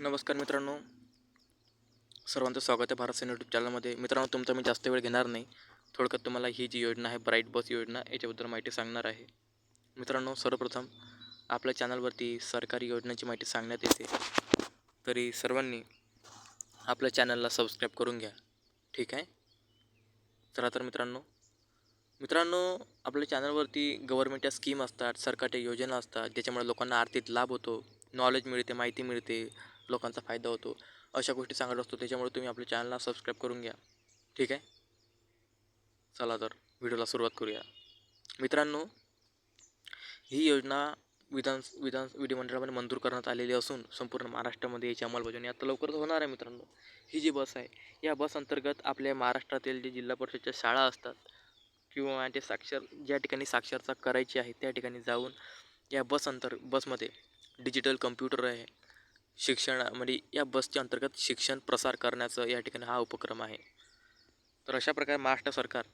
नमस्कार मित्रांनो. सर्वांचं स्वागत आहे भारत सेन यूट्यूब चॅनलमध्ये मित्रांनो तुमचा मी जास्त वेळ घेणार नाही. थोडक्यात तुम्हाला ही जी योजना आहे ब्राईट बस योजना याच्याबद्दल माहिती सांगणार आहे. मित्रांनो सर्वप्रथम आपल्या चॅनलवरती सरकारी योजनेची माहिती सांगण्यात येते. तरी सर्वांनी आपल्या चॅनलला सबस्क्राईब करून घ्या. ठीक आहे? चला तर मित्रांनो. मित्रांनो आपल्या चॅनलवरती गव्हर्मेंटच्या स्कीम असतात सरकारच्या योजना असतात ज्याच्यामुळे लोकांना आर्थिक लाभ होतो नॉलेज मिळते माहिती मिळते लोकांचा फायदा होतो. अशा गोष्टी सांगत असतो त्याच्यामुळे तुम्ही आपल्या चॅनलला सबस्क्राईब करून घ्या. ठीक आहे? चला तर व्हिडिओला सुरुवात करूया. मित्रांनो ही योजना विधान विधान विधिमंडळामध्ये मंजूर करण्यात आलेली असून संपूर्ण महाराष्ट्रामध्ये याची अंमलबजावणी आता लवकरच होणार आहे मित्रांनो. ही जी बस आहे या बस अंतर्गत आपल्या महाराष्ट्रातील जे जिल्हा परिषदच्या शाळा असतात किंवा ते साक्षर ज्या ठिकाणी साक्षरता करायची आहे त्या ठिकाणी जाऊन या बस अंतर बसमध्ये डिजिटल कम्प्युटर आहे शिक्षणामध्ये म्हणजे या बसच्या अंतर्गत शिक्षण प्रसार करण्याचं या ठिकाणी हा उपक्रम आहे. तर अशा प्रकारे महाराष्ट्र सरकार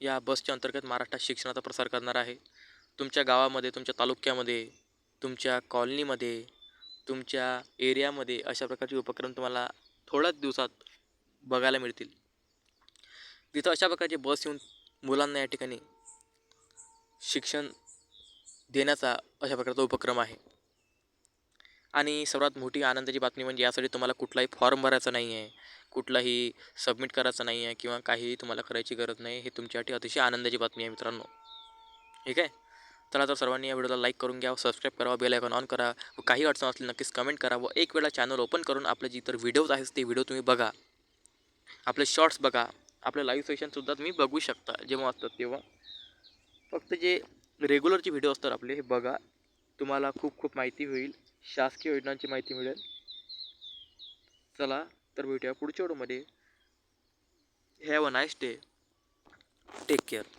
या बसच्या अंतर्गत महाराष्ट्रात शिक्षणाचा प्रसार करणार आहे. तुमच्या गावामध्ये तुमच्या तालुक्यामध्ये तुमच्या कॉलनीमध्ये तुमच्या एरियामध्ये अशा प्रकारचे उपक्रम तुम्हाला थोड्याच दिवसात बघायला मिळतील. तिथं अशा प्रकारचे बस येऊन मुलांना या ठिकाणी शिक्षण देण्याचा अशा प्रकारचा उपक्रम आहे. आणि सर्वात मोठी आनंदाची बातमी म्हणजे यासाठी तुम्हाला कुठलाही फॉर्म भरायचा नाही आहे. कुठलाही सबमिट करायचं नाही आहे किंवा काहीही तुम्हाला करायची गरज नाही हे तुमच्यासाठी अतिशय आनंदाची बातमी आहे मित्रांनो. ठीक आहे? चला तर सर्वांनी या व्हिडिओला लाईक करून घ्या सबस्क्राईब करा बेल आयकॉन ऑन करा. व काही अडचण असली नक्कीच कमेंट करा व एक वेळा चॅनल ओपन करून आपले जे इतर व्हिडिओज आहेत ते व्हिडिओ तुम्ही बघा. आपले शॉर्ट्स बघा. आपले लाईव्ह सेशनसुद्धा तुम्ही बघू शकता. जेव्हा असतात तेव्हा. फक्त जे रेग्युलरचे व्हिडिओ असतात आपले हे बघा. तुम्हाला खूप खूप माहिती होईल. शासकीय योजनांची माहिती मिळेल. चला तर भेटूया पुढच्या व्हिडिओमध्ये. Have a nice day take care